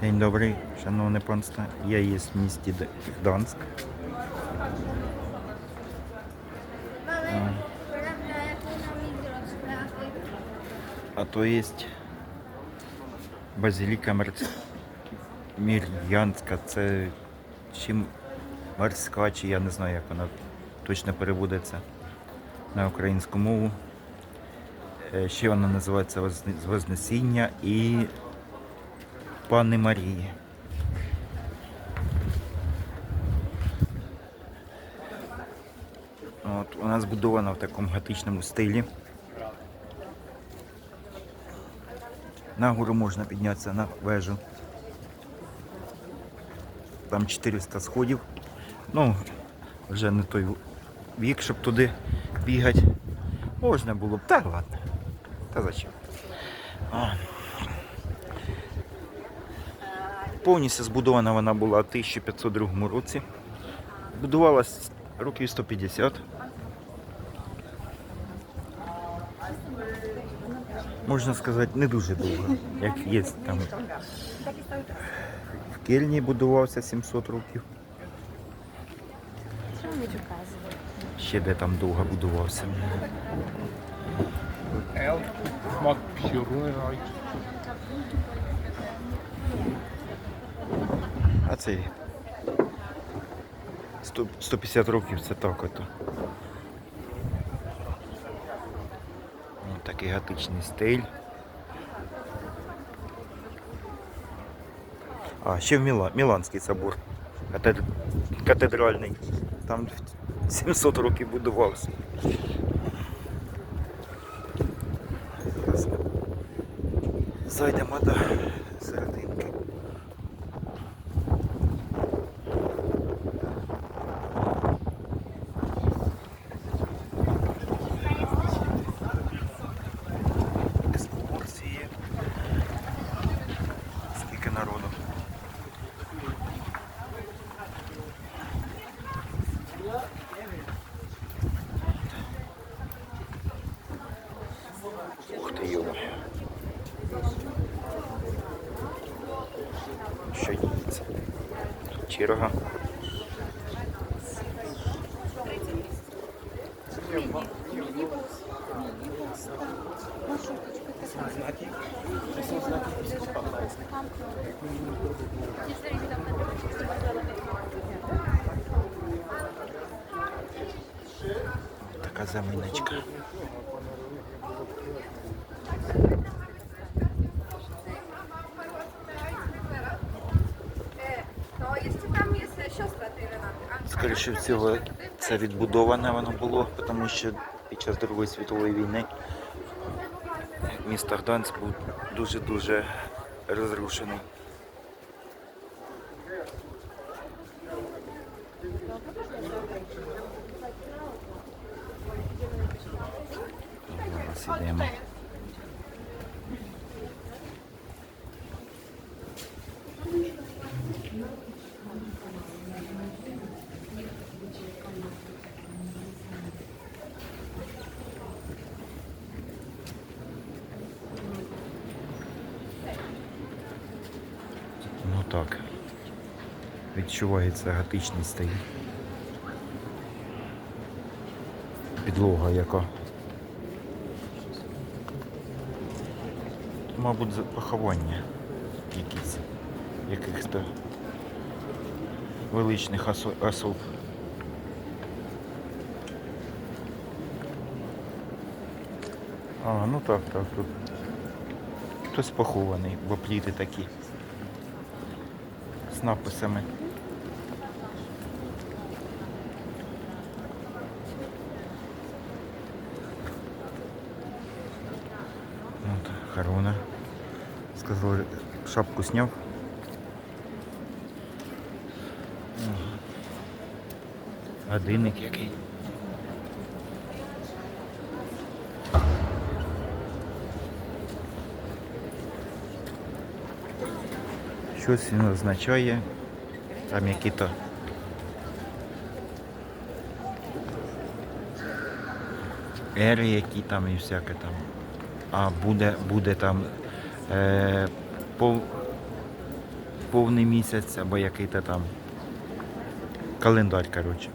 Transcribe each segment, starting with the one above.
День добрий, шановне панство. Я є в місті Гданськ. А то є базиліка. Мір'янська. Це чим морська, чи я не знаю, як вона точно переводиться на українську мову. Е, Ще вона називається Вознесіння і Пани Марії. От, вона збудована в такому готичному стилі. Нагору можна піднятися на вежу. Там 400 сходів. Ну, вже не той вік, щоб туди бігати. Можна було б, та ладно. Та зачем? А. Повністю збудована вона була в 1502 році. Будувалась років 150. Можна сказати, не дуже довго, як є там. В Кельні будувався 700 років. Ще де там довго будувався. А це 100 150 років це так ото. Ну, такий готичний стиль. А, ще в Міла... Міланський собор. Катед... Катедральний. Там 700 років будувався. Зайдемо до серединки. Черга. Така заминочка. Скоріше всього, це відбудоване воно було, тому що під час Другої світової війни місто Гданськ був дуже-дуже розрушений. Зараз так. Відчувається готичний стиль. Підлога яка. Мабуть, поховання якісь якихось величних осо- особ. А, ну так, так, тут хтось похований, бо пліти такі написами. От, Харона. Сказали, шапку сняв. Годинник який. Щось він означає. Там які-то ери, які там і всяке там. А буде, буде там е, пов, повний місяць або який-то там календар, коротше.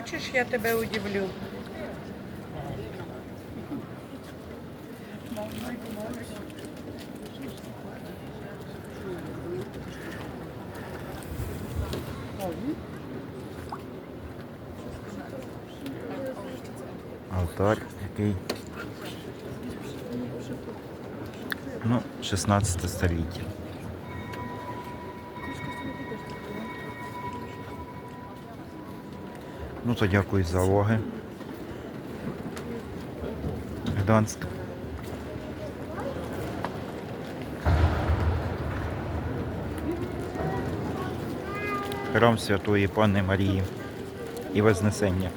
Хочеш, я тебе удивлю? Алтарь який. Ну, 16 століття. Ну то дякую за уваги. Гданськ. Храм Святої Панни Марії і Вознесення.